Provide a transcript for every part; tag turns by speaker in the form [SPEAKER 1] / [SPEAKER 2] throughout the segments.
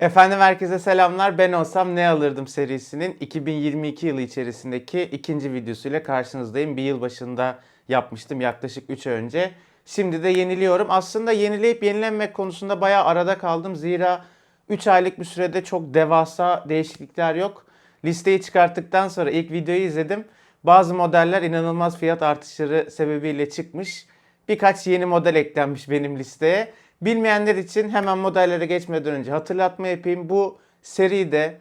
[SPEAKER 1] Efendim herkese selamlar. Ben olsam ne alırdım serisinin 2022 yılı içerisindeki ikinci videosuyla karşınızdayım. Bir yıl başında yapmıştım yaklaşık 3 ay önce. Şimdi de yeniliyorum. Aslında yenileyip yenilenmek konusunda bayağı arada kaldım. Zira 3 aylık bir sürede çok devasa değişiklikler yok. Listeyi çıkarttıktan sonra ilk videoyu izledim. Bazı modeller inanılmaz fiyat artışları sebebiyle çıkmış. Birkaç yeni model eklenmiş benim listeye. Bilmeyenler için hemen modellere geçmeden önce hatırlatma yapayım. Bu seride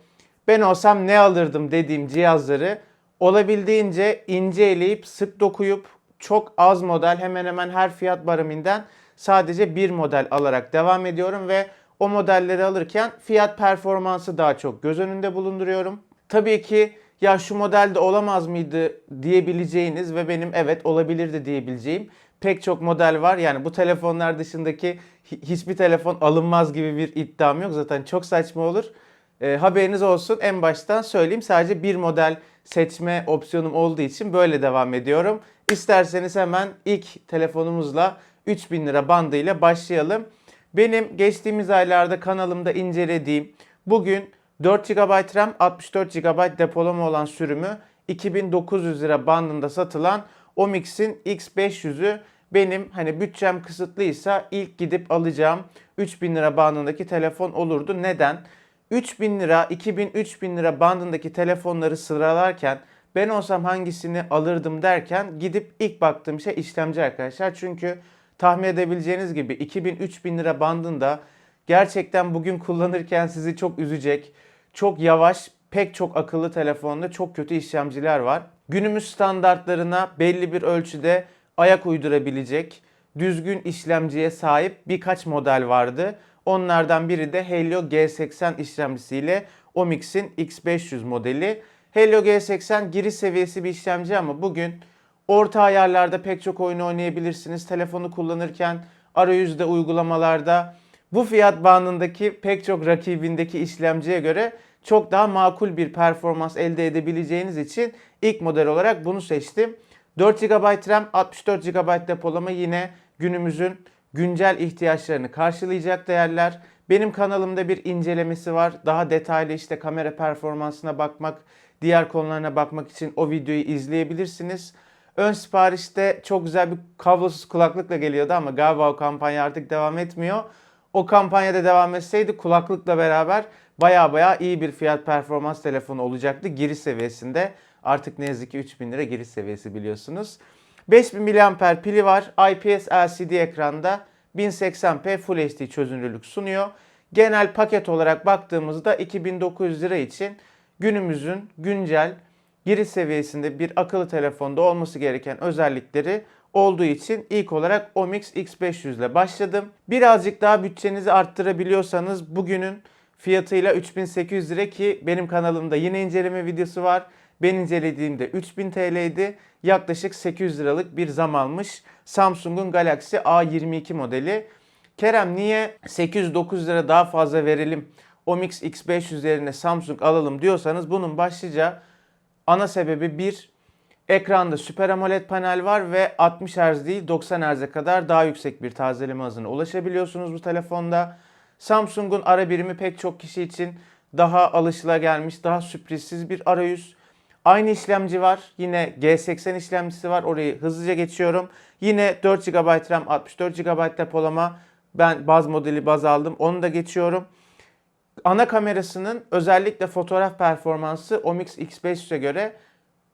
[SPEAKER 1] ben olsam ne alırdım dediğim cihazları olabildiğince ince eleyip sık dokuyup çok az model hemen hemen her fiyat bareminden sadece bir model alarak devam ediyorum ve o modelleri alırken fiyat performansı daha çok göz önünde bulunduruyorum. Tabii ki ya şu modelde olamaz mıydı diyebileceğiniz ve benim evet olabilirdi diyebileceğim pek çok model var. Yani bu telefonlar dışındaki hi- hiçbir telefon alınmaz gibi bir iddiam yok. Zaten çok saçma olur. E, haberiniz olsun en baştan söyleyeyim. Sadece bir model seçme opsiyonum olduğu için böyle devam ediyorum. İsterseniz hemen ilk telefonumuzla 3000 lira bandıyla başlayalım. Benim geçtiğimiz aylarda kanalımda incelediğim bugün 4 GB RAM 64 GB depolama olan sürümü 2900 lira bandında satılan Omix'in X500'ü benim hani bütçem kısıtlıysa ilk gidip alacağım 3000 lira bandındaki telefon olurdu. Neden? 3000 lira, 2000, 3000 lira bandındaki telefonları sıralarken ben olsam hangisini alırdım derken gidip ilk baktığım şey işlemci arkadaşlar. Çünkü tahmin edebileceğiniz gibi 2000-3000 lira bandında gerçekten bugün kullanırken sizi çok üzecek, çok yavaş, pek çok akıllı telefonda çok kötü işlemciler var. Günümüz standartlarına belli bir ölçüde ayak uydurabilecek düzgün işlemciye sahip birkaç model vardı. Onlardan biri de Helio G80 işlemcisiyle Omix'in X500 modeli. Helio G80 giriş seviyesi bir işlemci ama bugün orta ayarlarda pek çok oyun oynayabilirsiniz. Telefonu kullanırken arayüzde uygulamalarda bu fiyat bandındaki pek çok rakibindeki işlemciye göre çok daha makul bir performans elde edebileceğiniz için ilk model olarak bunu seçtim. 4 GB RAM, 64 GB depolama yine günümüzün güncel ihtiyaçlarını karşılayacak değerler. Benim kanalımda bir incelemesi var. Daha detaylı işte kamera performansına bakmak, diğer konularına bakmak için o videoyu izleyebilirsiniz. Ön siparişte çok güzel bir kablosuz kulaklıkla geliyordu ama galiba o kampanya artık devam etmiyor. O kampanyada devam etseydi kulaklıkla beraber baya baya iyi bir fiyat performans telefonu olacaktı giriş seviyesinde. Artık ne yazık ki 3000 lira giriş seviyesi biliyorsunuz. 5000 mAh pili var. IPS LCD ekranda 1080p Full HD çözünürlük sunuyor. Genel paket olarak baktığımızda 2900 lira için günümüzün güncel giriş seviyesinde bir akıllı telefonda olması gereken özellikleri olduğu için ilk olarak Omix X500 ile başladım. Birazcık daha bütçenizi arttırabiliyorsanız bugünün fiyatıyla 3800 lira ki benim kanalımda yine inceleme videosu var. Ben incelediğimde 3000 TL'ydi. Yaklaşık 800 liralık bir zam almış. Samsung'un Galaxy A22 modeli. Kerem niye 809 lira daha fazla verelim? Omix X500 üzerine Samsung alalım diyorsanız bunun başlıca ana sebebi bir ekranda Super AMOLED panel var ve 60 Hz değil 90 Hz'e kadar daha yüksek bir tazeleme hızına ulaşabiliyorsunuz bu telefonda. Samsung'un ara birimi pek çok kişi için daha alışılagelmiş, daha sürprizsiz bir arayüz. Aynı işlemci var. Yine G80 işlemcisi var. Orayı hızlıca geçiyorum. Yine 4 GB RAM, 64 GB depolama. Ben baz modeli baz aldım. Onu da geçiyorum. Ana kamerasının özellikle fotoğraf performansı Omix X500'e göre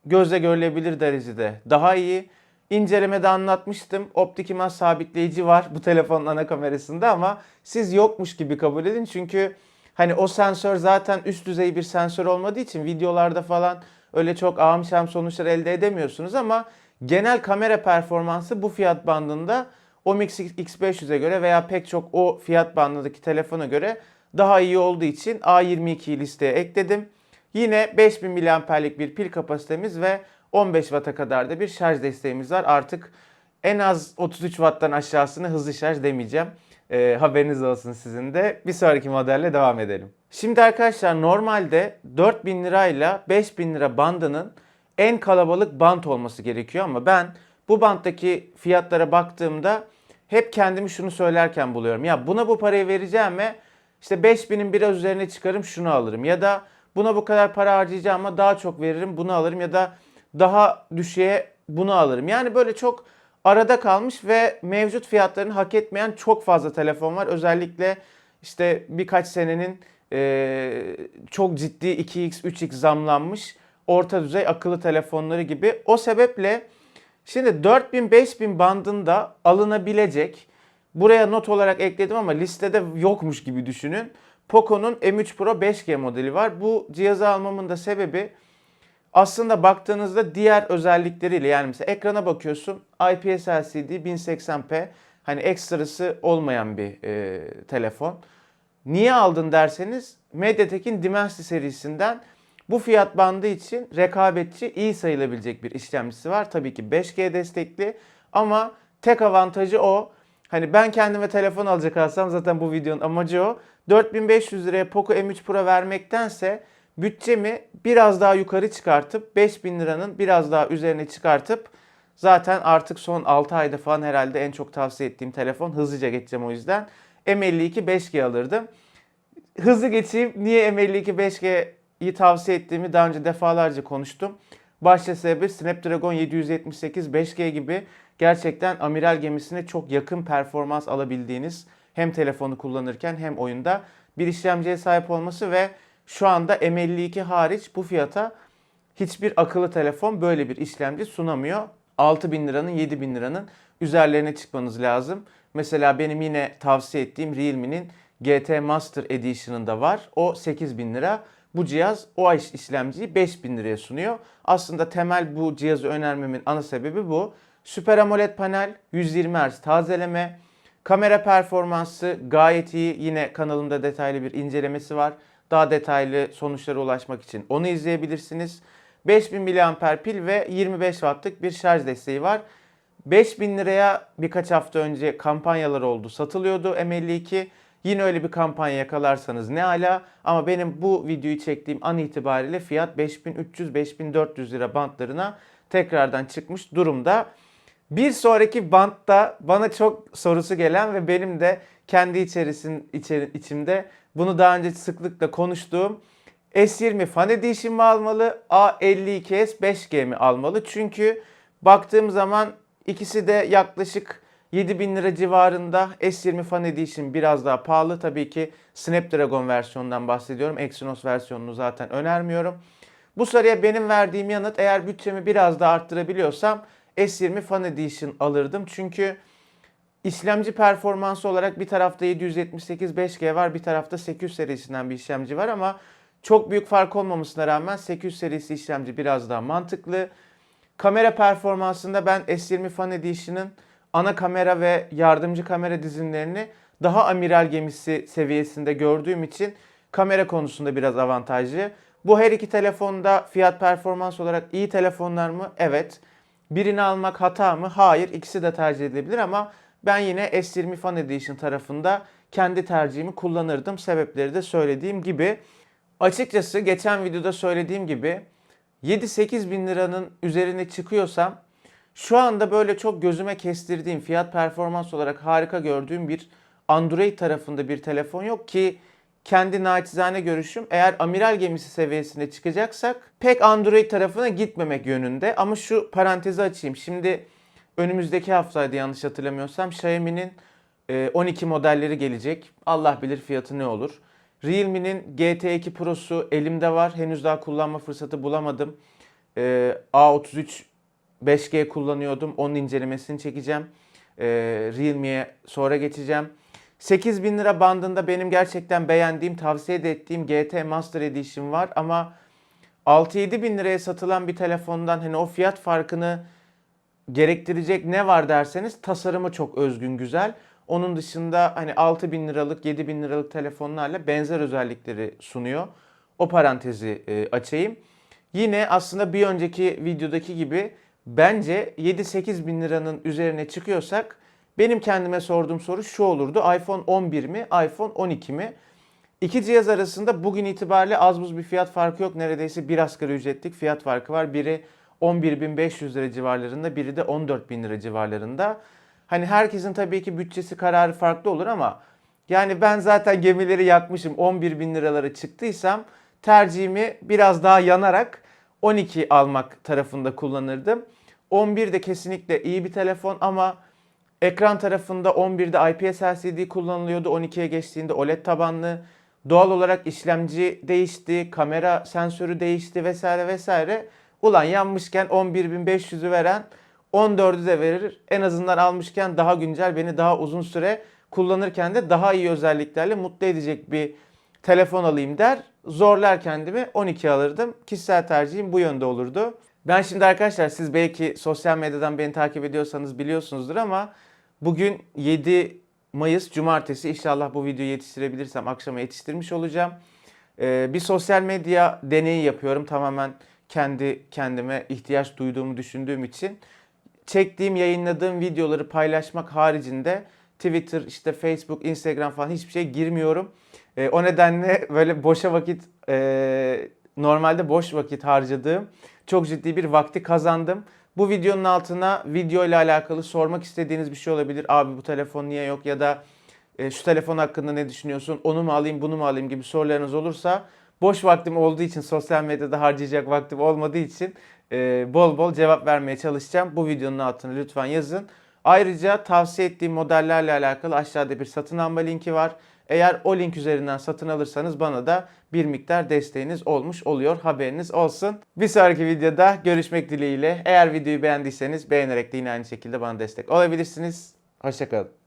[SPEAKER 1] gözle görülebilir derecede daha iyi. İncelemede anlatmıştım. Optik imaj sabitleyici var bu telefonun ana kamerasında ama siz yokmuş gibi kabul edin. Çünkü hani o sensör zaten üst düzey bir sensör olmadığı için videolarda falan öyle çok ağım sonuçlar elde edemiyorsunuz ama genel kamera performansı bu fiyat bandında Omix X500'e göre veya pek çok o fiyat bandındaki telefona göre daha iyi olduğu için A22'yi listeye ekledim. Yine 5000 mAh'lik bir pil kapasitemiz ve 15 Watt'a kadar da bir şarj desteğimiz var. Artık en az 33 Watt'tan aşağısını hızlı şarj demeyeceğim. Ee, haberiniz olsun sizin de. Bir sonraki modelle devam edelim. Şimdi arkadaşlar normalde 4000 lirayla 5000 lira bandının en kalabalık bant olması gerekiyor ama ben bu banttaki fiyatlara baktığımda hep kendimi şunu söylerken buluyorum. Ya buna bu parayı vereceğim ve işte 5000'in biraz üzerine çıkarım şunu alırım. Ya da buna bu kadar para harcayacağım ama daha çok veririm bunu alırım. Ya da daha düşüğe bunu alırım. Yani böyle çok arada kalmış ve mevcut fiyatlarını hak etmeyen çok fazla telefon var. Özellikle işte birkaç senenin e, çok ciddi 2x 3x zamlanmış orta düzey akıllı telefonları gibi. O sebeple şimdi 4000-5000 bandında alınabilecek buraya not olarak ekledim ama listede yokmuş gibi düşünün. Poco'nun M3 Pro 5G modeli var. Bu cihazı almamın da sebebi aslında baktığınızda diğer özellikleriyle yani mesela ekrana bakıyorsun IPS LCD 1080p hani ekstrası olmayan bir e, telefon. Niye aldın derseniz MediaTek'in Dimensity serisinden bu fiyat bandı için rekabetçi iyi sayılabilecek bir işlemcisi var. Tabii ki 5G destekli ama tek avantajı o. Hani ben kendime telefon alacak olsam zaten bu videonun amacı o. 4500 liraya Poco M3 Pro vermektense bütçemi biraz daha yukarı çıkartıp 5000 liranın biraz daha üzerine çıkartıp zaten artık son 6 ayda falan herhalde en çok tavsiye ettiğim telefon hızlıca geçeceğim o yüzden. M52 5G alırdım. Hızlı geçeyim. Niye M52 5G'yi tavsiye ettiğimi daha önce defalarca konuştum. Başta sebebi Snapdragon 778 5G gibi gerçekten amiral gemisine çok yakın performans alabildiğiniz hem telefonu kullanırken hem oyunda bir işlemciye sahip olması ve şu anda M52 hariç bu fiyata hiçbir akıllı telefon böyle bir işlemci sunamıyor. 6000 liranın 7000 liranın üzerlerine çıkmanız lazım. Mesela benim yine tavsiye ettiğim Realme'nin GT Master Edition'ında var. O 8000 lira. Bu cihaz o iş işlemciyi 5000 liraya sunuyor. Aslında temel bu cihazı önermemin ana sebebi bu. Süper AMOLED panel, 120 Hz tazeleme, kamera performansı gayet iyi. Yine kanalımda detaylı bir incelemesi var. Daha detaylı sonuçlara ulaşmak için onu izleyebilirsiniz. 5000 mAh pil ve 25 wattlık bir şarj desteği var. 5000 liraya birkaç hafta önce kampanyalar oldu. Satılıyordu M52. Yine öyle bir kampanya yakalarsanız ne ala ama benim bu videoyu çektiğim an itibariyle fiyat 5300-5400 lira bantlarına tekrardan çıkmış durumda. Bir sonraki bantta bana çok sorusu gelen ve benim de kendi içerisin, içeri, içimde bunu daha önce sıklıkla konuştuğum S20 Fan Edition mi almalı, A52s 5G mi almalı? Çünkü baktığım zaman ikisi de yaklaşık 7000 lira civarında. S20 Fan Edition biraz daha pahalı. Tabii ki Snapdragon versiyonundan bahsediyorum. Exynos versiyonunu zaten önermiyorum. Bu soruya benim verdiğim yanıt eğer bütçemi biraz daha arttırabiliyorsam S20 Fan Edition alırdım. Çünkü işlemci performansı olarak bir tarafta 778 5G var, bir tarafta 800 serisinden bir işlemci var ama çok büyük fark olmamasına rağmen 800 serisi işlemci biraz daha mantıklı. Kamera performansında ben S20 Fan Edition'ın ana kamera ve yardımcı kamera dizilimlerini daha amiral gemisi seviyesinde gördüğüm için kamera konusunda biraz avantajlı. Bu her iki telefonda fiyat performans olarak iyi telefonlar mı? Evet. Birini almak hata mı? Hayır. İkisi de tercih edilebilir ama ben yine S20 Fan Edition tarafında kendi tercihimi kullanırdım. Sebepleri de söylediğim gibi. Açıkçası geçen videoda söylediğim gibi 7-8 bin liranın üzerine çıkıyorsam şu anda böyle çok gözüme kestirdiğim fiyat performans olarak harika gördüğüm bir Android tarafında bir telefon yok ki kendi naçizane görüşüm eğer amiral gemisi seviyesine çıkacaksak pek Android tarafına gitmemek yönünde. Ama şu parantezi açayım. Şimdi önümüzdeki haftaydı yanlış hatırlamıyorsam Xiaomi'nin e, 12 modelleri gelecek. Allah bilir fiyatı ne olur. Realme'nin GT2 Pro'su elimde var. Henüz daha kullanma fırsatı bulamadım. Ee, A33 5G kullanıyordum. Onun incelemesini çekeceğim. Ee, Realme'ye sonra geçeceğim. 8000 lira bandında benim gerçekten beğendiğim, tavsiye de ettiğim GT Master Edition var ama 6-7 bin liraya satılan bir telefondan hani o fiyat farkını gerektirecek ne var derseniz tasarımı çok özgün güzel. Onun dışında hani 6 bin liralık 7 bin liralık telefonlarla benzer özellikleri sunuyor. O parantezi e, açayım. Yine aslında bir önceki videodaki gibi bence 7-8 bin liranın üzerine çıkıyorsak benim kendime sorduğum soru şu olurdu. iPhone 11 mi, iPhone 12 mi? İki cihaz arasında bugün itibariyle az buz bir fiyat farkı yok. Neredeyse bir asgari ücretlik fiyat farkı var. Biri 11.500 lira civarlarında, biri de 14.000 lira civarlarında. Hani herkesin tabii ki bütçesi kararı farklı olur ama Yani ben zaten gemileri yakmışım 11 bin liralara çıktıysam tercihimi biraz daha yanarak 12 almak tarafında kullanırdım. 11 de kesinlikle iyi bir telefon ama ekran tarafında 11'de IPS LCD kullanılıyordu. 12'ye geçtiğinde OLED tabanlı. Doğal olarak işlemci değişti, kamera sensörü değişti vesaire vesaire. Ulan yanmışken 11.500'ü veren 14'ü de verir. En azından almışken daha güncel beni daha uzun süre kullanırken de daha iyi özelliklerle mutlu edecek bir telefon alayım der. Zorlar kendimi 12 alırdım. Kişisel tercihim bu yönde olurdu. Ben şimdi arkadaşlar siz belki sosyal medyadan beni takip ediyorsanız biliyorsunuzdur ama bugün 7 Mayıs Cumartesi inşallah bu videoyu yetiştirebilirsem akşama yetiştirmiş olacağım. Ee, bir sosyal medya deneyi yapıyorum tamamen kendi kendime ihtiyaç duyduğumu düşündüğüm için. Çektiğim, yayınladığım videoları paylaşmak haricinde Twitter, işte Facebook, Instagram falan hiçbir şey girmiyorum. Ee, o nedenle böyle boşa vakit, e, normalde boş vakit harcadığım çok ciddi bir vakti kazandım. Bu videonun altına video ile alakalı sormak istediğiniz bir şey olabilir. Abi bu telefon niye yok ya da e, şu telefon hakkında ne düşünüyorsun? Onu mu alayım, bunu mu alayım gibi sorularınız olursa boş vaktim olduğu için sosyal medyada harcayacak vaktim olmadığı için e, bol bol cevap vermeye çalışacağım. Bu videonun altına lütfen yazın. Ayrıca tavsiye ettiğim modellerle alakalı aşağıda bir satın alma linki var. Eğer o link üzerinden satın alırsanız bana da bir miktar desteğiniz olmuş oluyor. Haberiniz olsun. Bir sonraki videoda görüşmek dileğiyle. Eğer videoyu beğendiyseniz beğenerek de yine aynı şekilde bana destek olabilirsiniz. Hoşçakalın.